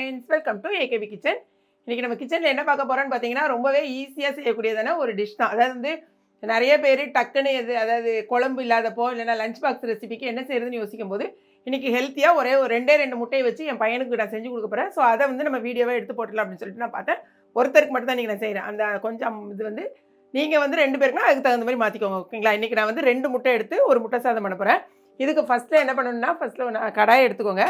Friends welcome to AKP kitchen இன்றைக்கி நம்ம கிச்சனில் என்ன பார்க்க போகிறோன்னு பார்த்தீங்கன்னா ரொம்பவே ஈஸியாக செய்யக்கூடியதான ஒரு டிஷ் தான். அதாவது வந்து நிறைய பேர் டக்குன்னு எது அதாவது குழம்பு இல்லாதப்போ இல்லைன்னா லஞ்ச் பாக்ஸ் ரெசிபிக்கு என்ன செய்யறதுன்னு யோசிக்கும் போது இன்றைக்கி ஹெல்த்தியாக ஒரே ஒரு ரெண்டே ரெண்டு முட்டையை வச்சு என் பையனுக்கு நான் செஞ்சு கொடுக்க போகிறேன் ஸோ அதை வந்து நம்ம வீடியோவை எடுத்து போட்டுடலாம் அப்படின்னு சொல்லிட்டு நான் பார்த்தேன். ஒருத்தருக்கு மட்டும் தான் நீங்கள் நான் செய்கிறேன் அந்த கொஞ்சம் இது வந்து நீங்கள் வந்து ரெண்டு பேருக்குனா அதுக்கு தகுந்த மாதிரி மாற்றிக்கோங்க ஓகேங்களா? இன்றைக்கி நான் வந்து ரெண்டு முட்டை எடுத்து ஒரு முட்டை சாதம் பண்ண போகிறேன் இதுக்கு ஃபஸ்ட்டில் என்ன பண்ணணும்னா ஃபஸ்ட்டில் கடாயை எடுத்துக்கோங்க.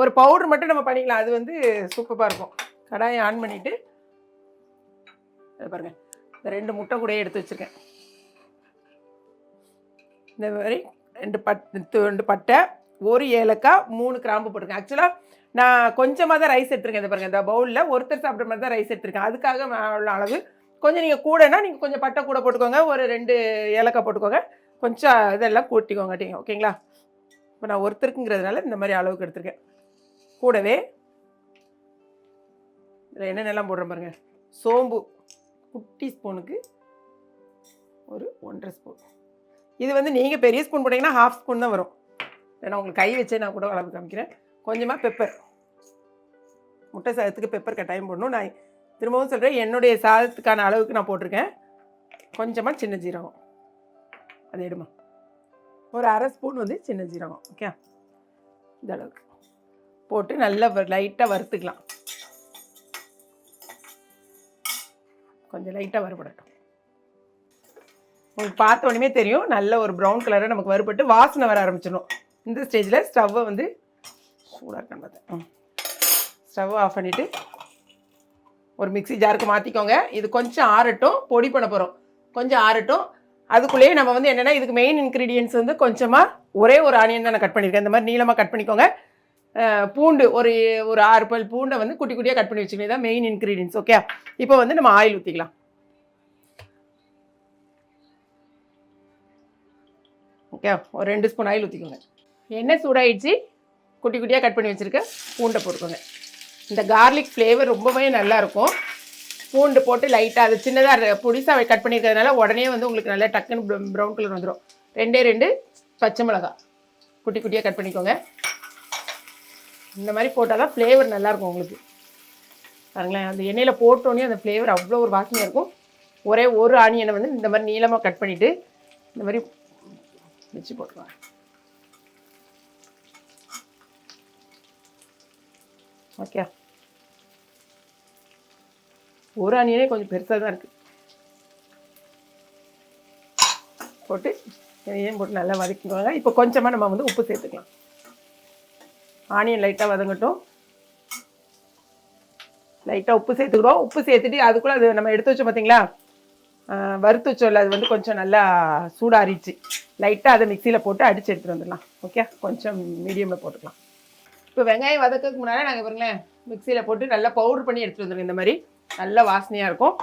ஒரு பவுடர் மட்டும் நம்ம பண்ணிக்கலாம். அது வந்து சூப்பராக இருக்கும். கடாயை ஆன் பண்ணிவிட்டு பாருங்கள் இந்த ரெண்டு முட்டை கூடயே எடுத்து வச்சுருக்கேன். இந்த மாதிரி ரெண்டு பட் ரெண்டு பட்டை ஒரு ஏலக்காய் மூணு கிராம்பு போட்டிருக்கேன். ஆக்சுவலாக நான் கொஞ்சமாக தான் ரைஸ் எடுத்துருக்கேன். இந்த பாருங்கள் இந்த பவுலில் ஒருத்தர் சாப்பிட்ற மாதிரி தான் ரைஸ் எடுத்துருக்கேன். அதுக்காக நான் உள்ள அளவு. கொஞ்சம் நீங்கள் கூடனா நீங்கள் கொஞ்சம் பட்டை கூட போட்டுக்கோங்க. ஒரு ரெண்டு ஏலக்காய் போட்டுக்கோங்க. கொஞ்சம் இதெல்லாம் கூட்டிக்கோங்க. ஓகேங்களா இப்போ நான் ஒருத்தருக்குங்கிறதுனால இந்த மாதிரி அளவுக்கு எடுத்துருக்கேன். கூடவே இதில் என்னென்னலாம் போடுறேன் பாருங்க. சோம்பு குட்டி ஸ்பூனுக்கு ஒரு ஒன்றரை ஸ்பூன். இது வந்து நீங்கள் பெரிய ஸ்பூன் போட்டிங்கன்னா ஹாஃப் ஸ்பூன் தான் வரும். ஏன்னா உங்களுக்கு கை வச்சே நான் கூட அளவு காமிக்கிறேன். கொஞ்சமாக பெப்பர் முட்டை சாதத்துக்கு பெப்பர் கட்டாயம் போடணும். நான் திரும்பவும் சொல்கிறேன் என்னுடைய சாதத்துக்கான அளவுக்கு நான் போட்டிருக்கேன். கொஞ்சமாக சின்ன ஜீரகம். அது எடுமா. ஒரு அரை ஸ்பூன் வந்து சின்ன ஜீரகம். ஓகே? இந்த அளவுக்கு. போட்டு நல்லா லைட்டாக வறுத்துக்கலாம். கொஞ்சம் லைட்டாக வறுபடட்டும். உங்களுக்கு பார்த்த உடனே தெரியும் நல்ல ஒரு ப்ரௌன் கலராக நமக்கு வறுபட்டு வாசனை வர ஆரம்பிச்சிடும் இந்த ஸ்டேஜில் ஸ்டவ்வை வந்து சூடாக இருக்கான்னு பார்த்தேன் ஸ்டவ் ஆஃப் பண்ணிவிட்டு ஒரு மிக்ஸி ஜாருக்கு மாற்றிக்கோங்க இது கொஞ்சம் ஆறட்டும் பொடி பண்ண போகிறோம் கொஞ்சம் ஆறட்டும். அதுக்குள்ளேயே நம்ம வந்து என்னென்னா இதுக்கு மெயின் இன்க்ரீடியன்ஸ் வந்து கொஞ்சமாக ஒரே ஒரு ஆனியன் தான் நான் கட் பண்ணியிருக்கேன். இந்த மாதிரி நீளமாக கட் பண்ணிக்கோங்க. பூண்டு ஒரு ஒரு ஆறு பல் பூண்டை வந்து குட்டி குட்டியாக கட் பண்ணி வச்சுக்கணும். இதான் மெயின் இன்க்ரீடியன்ஸ் ஓகே இப்போ வந்து நம்ம ஆயில் ஊற்றிக்கலாம் ஓகே ஒரு ரெண்டு ஸ்பூன் ஆயில் ஊற்றிக்கோங்க எண்ணெய் சூடாயிடுச்சு. குட்டி குட்டியாக கட் பண்ணி வச்சுருக்க பூண்டை போட்டுக்கோங்க. இந்த கார்லிக் ஃப்ளேவர் ரொம்பவே நல்லாயிருக்கும் பூண்டு போட்டு லைட்டாக அது சின்னதாக பொடிசாக கட் பண்ணியிருக்கிறதுனால உடனே வந்து உங்களுக்கு நல்லா டக்குன்னு ப்ரௌன் கலர் வந்துடும் ரெண்டே ரெண்டு பச்சை மிளகா குட்டி குட்டியாக கட் பண்ணிக்கோங்க. இந்த மாதிரி போட்டால் தான் ஃப்ளேவர் நல்லாயிருக்கும் உங்களுக்கு. பாருங்களேன் அந்த எண்ணெயில் போட்டோன்னே அந்த ஃப்ளேவர் அவ்வளோ ஒரு வாசனையாக இருக்கும். ஒரே ஒரு ஆனியனை வந்து இந்த மாதிரி நீளமாக கட் பண்ணிவிட்டு இந்த மாதிரி வச்சு போட்டுருவாங்க ஓகே ஒரு ஆனியனே கொஞ்சம் பெருசாக தான் இருக்குது போட்டு இதையும் போட்டு நல்லா வதக்கிக்குவாங்க இப்போ கொஞ்சமாக நம்ம வந்து உப்பு சேர்த்துக்கலாம். ஆனியன் லைட்டாக வதங்கட்டும். லைட்டாக உப்பு சேர்த்துக்கிறோம் உப்பு சேர்த்துட்டு அதுக்குள்ளே அது நம்ம எடுத்து வச்சோம் பார்த்தீங்களா வறுத்து வச்சோம்ல அது வந்து கொஞ்சம் நல்லா சூடாரிச்சு லைட்டாக அதை மிக்சியில் போட்டு அடித்து எடுத்துகிட்டு வந்துடலாம். ஓகே கொஞ்சம் மீடியமில் போட்டுக்கலாம். இப்போ வெங்காயம் வதக்கிறதுக்கு முன்னாடி நாங்கள் பாருங்களேன் மிக்சியில் போட்டு நல்லா பவுடர் பண்ணி எடுத்துகிட்டு வந்துடுங்க இந்த மாதிரி. நல்லா வாசனையாக இருக்கும்.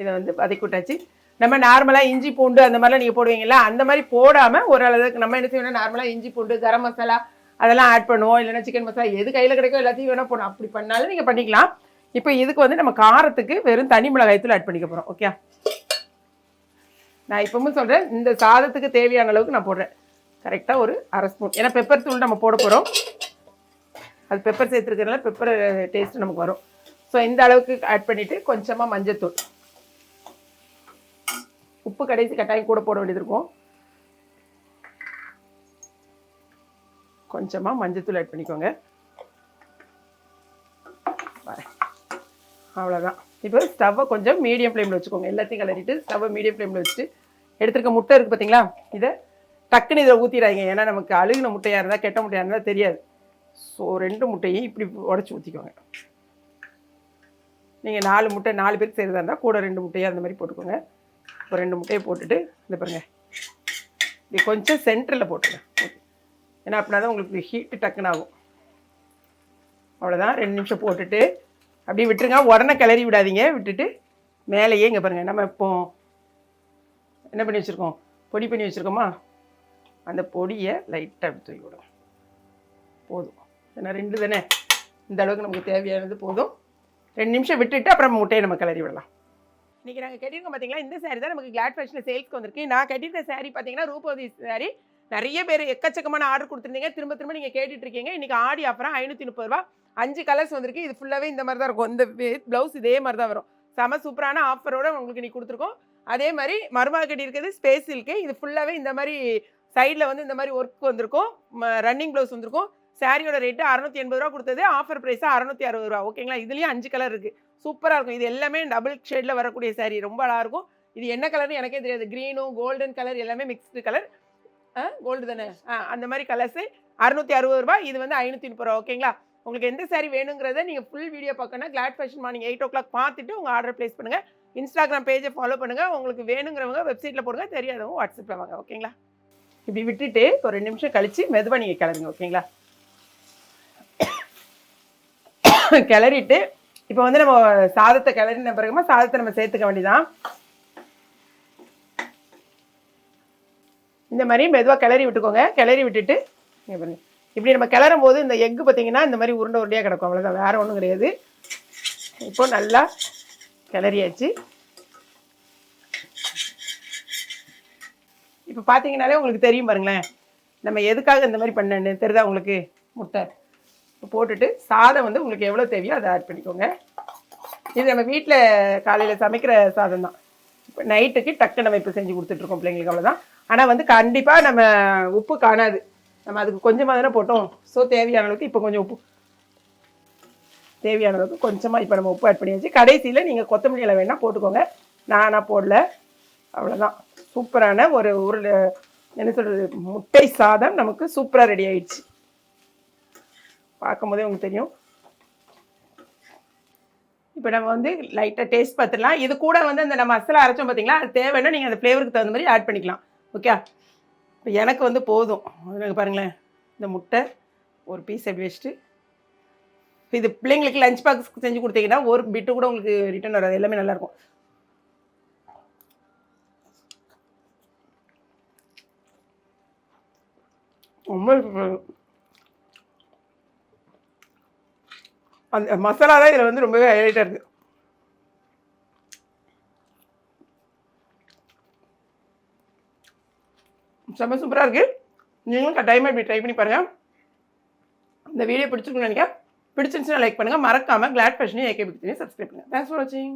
இதை வந்து வதக்கி விட்டாச்சு. நம்ம நார்மலாக இஞ்சி பூண்டு அந்த மாதிரிலாம் நீங்கள் போடுவீங்களா அந்த மாதிரி போடாமல் ஓரளவுக்கு நம்ம என்ன செய்யணும் நார்மலாக இஞ்சி பூண்டு கரம் மசாலா அதெல்லாம் ஆட் பண்ணுவோம். இல்லைன்னா சிக்கன் மசாலா எது கையில் கிடைக்கோ எல்லாத்தையும் வேணால் போடணும். அப்படி பண்ணாலும் நீங்கள் பண்ணிக்கலாம். இப்போ இதுக்கு வந்து நம்ம காரத்துக்கு வெறும் தனி மிளகாய்த்தூள் ஆட் பண்ணிக்க போகிறோம் ஓகே நான் இப்பவும் சொல்கிறேன் இந்த சாதத்துக்கு தேவையான அளவுக்கு நான் போடுறேன். கரெக்டாக ஒரு அரை ஸ்பூன் ஏன்னா பெப்பர் தூள் நம்ம போட போகிறோம் அது பெப்பர் சேர்த்துருக்கறனால பெப்பர் டேஸ்ட் நமக்கு வரும். ஸோ இந்த அளவுக்கு ஆட் பண்ணிவிட்டு கொஞ்சமாக மஞ்சத்தூள். உப்பு கடைசி கட்டாயம் கூட போட வேண்டியது இருக்கும். கொஞ்சமாக மஞ்சத்தூள் ஆட் பண்ணிக்கோங்க. வரேன் அவ்வளோதான் இப்போ ஸ்டவ்வை கொஞ்சம் மீடியம் ஃப்ளேமில் வச்சுக்கோங்க. எல்லாத்தையும் கலரிட்டு ஸ்டவ்வை மீடியம் ஃப்ளேமில் வச்சுட்டு எடுத்துருக்க முட்டை இருக்குது பார்த்தீங்களா இதை டக்குன்னு இதில் ஊற்றிடாங்க ஏன்னா நமக்கு அழுகின முட்டையாக இருந்தால் கெட்ட முட்டையாக இருந்தால் தெரியாது. ஸோ ரெண்டு முட்டையும் இப்படி உடச்சி ஊற்றிக்கோங்க நீங்கள் நாலு முட்டை நாலு பேருக்கு செய்கிறதா இருந்தால் கூட ரெண்டு முட்டையாக அந்த மாதிரி போட்டுக்கோங்க. ஒரு ரெண்டு முட்டையை போட்டுட்டு இந்த பாருங்கள் இது கொஞ்சம் சென்டரில் போட்டுருங்க ஏன்னா அப்படின்னா தான் உங்களுக்கு ஹீட்டு டக்குன்னு ஆகும். அவ்வளோதான் ரெண்டு நிமிஷம் போட்டுட்டு அப்படியே விட்டுருங்க. உடனே கிளறி விடாதீங்க. விட்டுட்டு மேலேயே இங்கே பாருங்கள் நம்ம இப்போ என்ன பண்ணி வச்சுருக்கோம்? பொடி பண்ணி வச்சுருக்கோமா? அந்த பொடியை லைட்டாக அப்படி தூக்கி விடும் போதும். ஏன்னா ரெண்டு தானே. இந்த அளவுக்கு நமக்கு தேவையானது போதும். ரெண்டு நிமிஷம் விட்டுட்டு அப்புறம் முட்டையை நம்ம கிளறி விடலாம். இன்றைக்கி நாங்கள் கட்டியிருக்கோம் பார்த்தீங்களா இந்த saree தான் நமக்கு கிளாட் ஃபேஷனில் சேல்ஸ்க்கு வந்திருக்கு. நான் கட்டியிருக்க saree பார்த்தீங்கன்னா ரூபோதி saree. நிறைய பேர் எக்கச்சக்கமான ஆர்டர் கொடுத்துருந்தீங்க. திரும்ப திரும்ப நீங்கள் கேட்டுட்டு இருக்கீங்க இன்றைக்கி ஆடி அப்புறம் ஐநூற்றி முப்பது ரூபா. அஞ்சு கலர்ஸ் வந்திருக்கு. இது ஃபுல்லாகவே இந்த மாதிரி தான் இருக்கும். இந்த ப்ளவுஸ் இதே மாதிரி தான் வரும். செம சூப்பரான ஆஃபரோட உங்களுக்கு நீ கொடுத்துருக்கோம். அதே மாதிரி மருமக இருக்கிறது ஸ்பேஸ் சில்க்கு இது ஃபுல்லாகவே இந்த மாதிரி சைடில் வந்து இந்த மாதிரி ஒர்க் வந்திருக்கும். ரன்னிங் ப்ளவுஸ் வந்திருக்கும். சாரியோட ரேட்டு அறநூற்றி எண்பது ரூபா கொடுத்தது. ஆஃபர் ப்ரைஸாக அறநூற்றி அறுபது ரூபா. ஓகேங்களா இதுலேயும் அஞ்சு கலர் இருக்குது சூப்பராக இருக்கும். இது எல்லாமே டபுள் ஷேடில் வரக்கூடிய saree. ரொம்ப அழகாக இருக்கும். இது என்ன கலர்னு எனக்கே தெரியாது. க்ரீனும் கோல்டன் கலர் எல்லாமே மிக்ஸ்டு கலர் கோல்டு தானே? ஆ அந்த மாதிரி கலர்ஸு அறுநூத்தி அறுபது ரூபாய் இது வந்து ஐநூற்றி முப்பது ரூபா ஓகேங்களா? உங்களுக்கு எந்த saree வேணுங்கிறத நீங்கள் ஃபுல் வீடியோ பார்க்கணும் Glad Fashion morning eight o'clock பார்த்துட்டு உங்கள் ஆர்டர் ப்ளேஸ் பண்ணுங்கள் இன்ஸ்டாகிராம் பேஜை ஃபாலோ பண்ணுங்கள் உங்களுக்கு வேணுங்கிறவங்க வெப்சைட்டில் போடுங்க. தெரியாதவங்க வாட்ஸ்அப்பில் வாங்க ஓகேங்களா? இப்படி விட்டுட்டு ஒரு ரெண்டு நிமிஷம் கழித்து மெதுவாக நீங்கள் கிளறுங்க ஓகேங்களா? கிளறிட்டு இப்போ வந்து நம்ம சாதத்தை கிளறின பிறகுமா சாதத்தை நம்ம சேர்த்துக்க வேண்டியதான் இந்த மாதிரி மெதுவாக கிளறி விட்டுக்கோங்க. கிளறி விட்டுட்டு இப்படி நம்ம கிளறும் போது இந்த எக்கு பார்த்திங்கன்னா இந்த மாதிரி உருண்டை உருண்டையாக கிடக்கும். அவ்வளோதான் வேறு ஒன்றும் கிடையாது. இப்போ நல்லா கிளறியாச்சு. இப்போ பார்த்தீங்கனாலே உங்களுக்கு தெரியும் பாருங்களேன். நம்ம எதுக்காக இந்த மாதிரி பண்ணேன்னு தெரியுதா உங்களுக்கு? முட்டை. இப்போ போட்டுட்டு சாதம் வந்து உங்களுக்கு எவ்வளோ தேவையோ அதை ஆட் பண்ணிக்கோங்க. இது நம்ம வீட்டில் காலையில் சமைக்கிற சாதம் தான் இப்போ நைட்டுக்கு டக்குன்னு நம்ம இப்போ செஞ்சு கொடுத்துட்ருக்கோம் பிள்ளைங்களுக்கு. அவ்வளோதான் ஆனால் வந்து கண்டிப்பாக நம்ம உப்பு காணாது. நம்ம அதுக்கு கொஞ்சமாக தானே போட்டோம். ஸோ தேவையான அளவுக்கு இப்போ கொஞ்சம் உப்பு. தேவையான அளவுக்கு கொஞ்சமாக இப்போ நம்ம உப்பு ஆட் பண்ணியாச்சு. கடைசியில் நீங்கள் கொத்தமல்லியில் வேணால் போட்டுக்கோங்க. நானாக போடல. அவ்வளோதான் சூப்பரான ஒரு உருளை என்ன சொல்கிறது முட்டை சாதம் நமக்கு சூப்பராக ரெடி ஆயிடுச்சு. பார்க்கும்போதே உங்களுக்கு தெரியும். இப்போ நம்ம வந்து லைட்டாக டேஸ்ட் பார்த்துடலாம். இது கூட வந்து அந்த நம்ம மசாலா அரைச்சோம் பார்த்தீங்களா அது தேவைன்னா நீங்கள் அந்த ஃப்ளேவருக்கு தகுந்த மாதிரி ஆட் பண்ணிக்கலாம். ஓகே? இப்போ எனக்கு வந்து போதும். எனக்கு பாருங்களேன். இந்த முட்டை ஒரு பீஸ் அப்படி வச்சுட்டு இது பிள்ளைங்களுக்கு லஞ்ச் பாக்ஸ் செஞ்சு கொடுத்தீங்கன்னா ஒரு பிட்டு கூட உங்களுக்கு ரிட்டர்ன் வராது. எல்லாமே நல்லாயிருக்கும் ரொம்ப அந்த மசாலா தான் இதில் வந்து ரொம்பவே ஹைலைட்டாக இருக்குது செம்ம சூப்பராக இருக்குது நீங்களும் கட்டாயமாக இப்படி ட்ரை பண்ணி பாருங்கள் இந்த வீடியோ பிடிச்சிருக்குன்னு நினைக்கிறேன். பிடிச்சிருந்துச்சுன்னா லைக் பண்ணுங்கள் மறக்காமல் கிளாட் ஃபேஷனையும் ஏகே பிடிச்சி சப்ஸ்கிரைப் பண்ணுங்கள் தேங்க்ஸ் ஃபார் வாட்சிங்